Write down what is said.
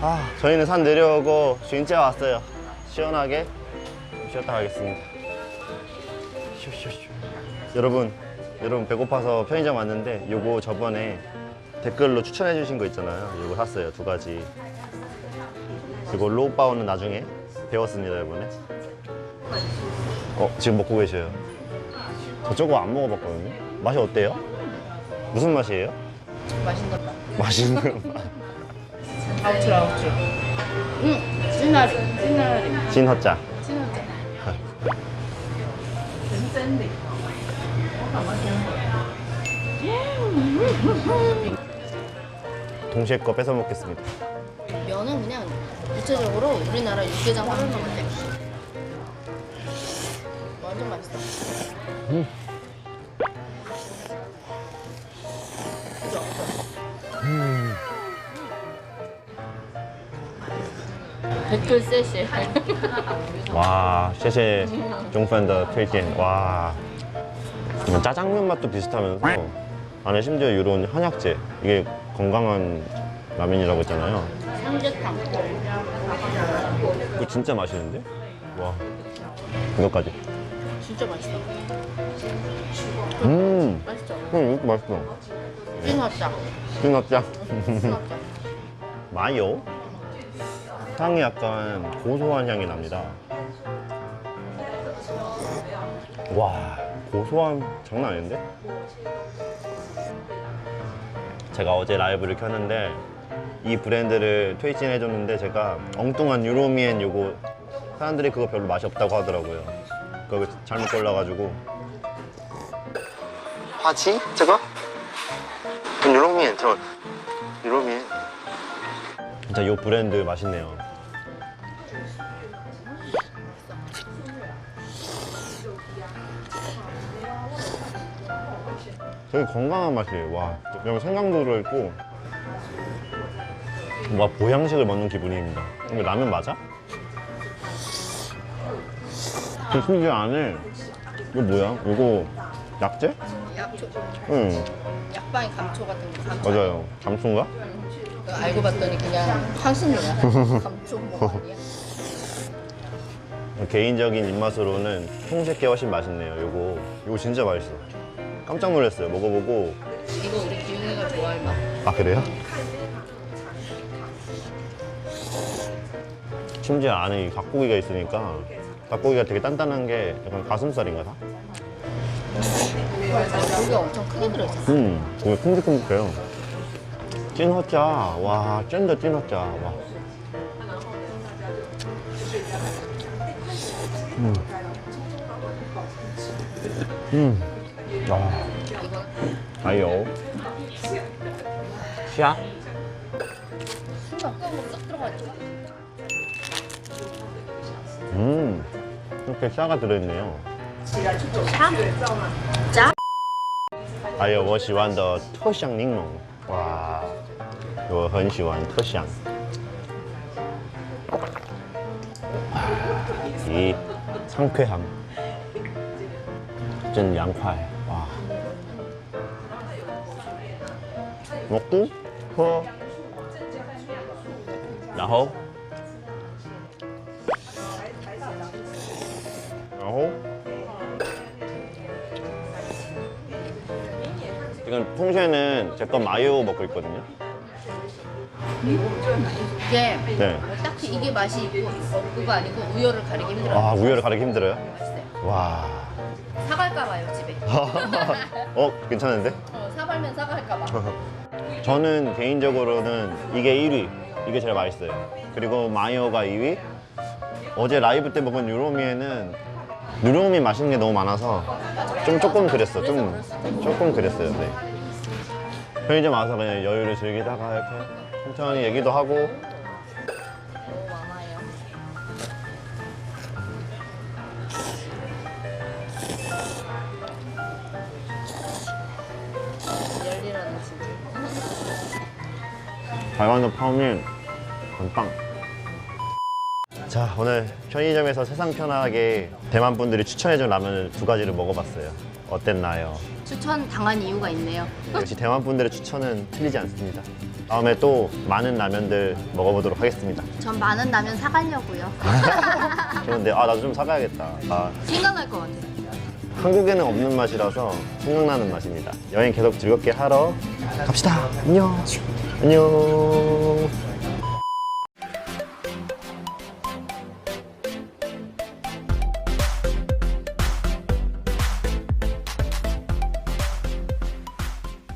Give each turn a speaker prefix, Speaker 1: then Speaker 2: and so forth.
Speaker 1: 아, 저희는 산 내려오고 진짜 왔어요. 시원하게 쉬었다 가겠습니다. 쇼쇼쇼. 여러분, 여러분 배고파서 편의점 왔는데 요거 저번에 댓글로 추천해 주신 거 있잖아요. 요거 샀어요. 두 가지. 이거 로우바오는 나중에 배웠습니다, 이번에. 어, 지금 먹고 계셔요. 저 저거 안 먹어봤거든요. 맛이 어때요? 무슨 맛이에요?
Speaker 2: 맛있는 맛.
Speaker 1: 맛있는 맛.
Speaker 2: 아우추 아우추. 응, 찐나리, 찐나리,
Speaker 1: 진허짜.
Speaker 2: 찐나리.
Speaker 1: 동시에 거 뺏어 먹겠습니다.
Speaker 2: 면은 그냥 구체적으로 우리나라 육개장 하는 것 같아. 완전 맛있어. 그 댓글 셋이.
Speaker 1: 와, 谢谢 종팬的推荐. 와. 이건 짜장면 맛도 비슷하면서 안에 심지어 이런 한약재. 이게 건강한 라면이라고 했잖아요.
Speaker 2: 삼계탕.
Speaker 1: 이거 진짜 맛있는데? 와. 이거까지.
Speaker 2: 진짜 맛있어.
Speaker 1: 음.
Speaker 2: 맛있죠?
Speaker 1: 음, 이것도 맛있어.
Speaker 2: 찐화짜.
Speaker 1: 찐어짜.
Speaker 2: 찐화짜.
Speaker 1: 마요. 향이 약간 고소한 향이 납니다. 와, 고소함 장난 아닌데? 제가 어제 라이브를 켰는데 이 브랜드를 트위칭 해줬는데 제가 엉뚱한 유로미엔 요거 사람들이 그거 별로 맛이 없다고 하더라고요. 그거 잘못 골라가지고. 화치? 저거? 유로미엔 저 유로미엔. 진짜 이 브랜드 맛있네요. 되게 건강한 맛이에요. 와, 여기 생강도 들어있고, 와 보양식을 먹는 기분입니다. 이거 라면 맞아? 그 심지어 안에 이거 뭐야? 이거 약재?
Speaker 2: 약초.
Speaker 1: 응,
Speaker 2: 약방의 감초 같은 거. 감초.
Speaker 1: 맞아요. 감초인가?
Speaker 2: 그 알고 봤더니 그냥 향신료야. 감초 뭐 아니야?
Speaker 1: 개인적인 입맛으로는 통새게 훨씬 맛있네요. 요거 요거 진짜 맛있어. 깜짝 놀랐어요. 먹어보고
Speaker 2: 이거 우리 기웅이가 좋아할 맛.
Speaker 1: 아 그래요? 심지어 안에 이 닭고기가 있으니까 닭고기가 되게 단단한 게 약간 가슴살인가 다?
Speaker 2: 고기가 엄청 크게 들어있어.
Speaker 1: 음, 고기 큼직큼직해요. 찐헛짜, 와, 쩐다 찐헛짜, 와. 음, 음, 아,
Speaker 2: 이거
Speaker 1: 아요. 시야?
Speaker 2: 순간 껌으로 쏙 들어가지.
Speaker 1: 음, 이렇게 샤가 들어있네요.
Speaker 2: 짜?
Speaker 1: 还有我喜欢的特香柠檬，哇，我很喜欢特香。이 상쾌함, 真凉快, 와. 먹고,喝, 然后，然后。 지금 통쉐는 제 거 마요 먹고 있거든요.
Speaker 2: 이게
Speaker 1: 네.
Speaker 2: 뭐 딱히 이게 맛이 있고 없고가 아니고 우열을 가리기 힘들어요.
Speaker 1: 아, 우열을 가리기 힘들어요?
Speaker 2: 맛있어요.
Speaker 1: 와.
Speaker 2: 사갈까 봐요 집에.
Speaker 1: 어, 괜찮은데?
Speaker 2: 어, 사발면 사갈까 봐.
Speaker 1: 저는 개인적으로는 이게 1위. 이게 제일 맛있어요. 그리고 마요가 2위. 어제 라이브 때 먹은 유로미에는 유로미 맛있는 게 너무 많아서 좀 조금 그랬어. 좀 조금 그랬어요. 네. 편의점 와서 그냥 여유를 즐기다가 이렇게 천천히 얘기도 하고.
Speaker 2: 열리라는 집이
Speaker 1: 발광도 파우면 건빵. 자 오늘 편의점에서 세상 편하게 대만 분들이 추천해준 라면을 두 가지를 먹어봤어요. 어땠나요?
Speaker 2: 추천 당한 이유가 있네요.
Speaker 1: 네, 역시 대만 분들의 추천은 틀리지 않습니다. 다음에 또 많은 라면들 먹어보도록 하겠습니다.
Speaker 2: 전 많은 라면 사가려고요.
Speaker 1: 그런데 아 나도 좀 사가야겠다. 아
Speaker 2: 생각날 것 같아요.
Speaker 1: 한국에는 없는 맛이라서 생각나는 맛입니다. 여행 계속 즐겁게 하러 갑시다. 안녕. 안녕.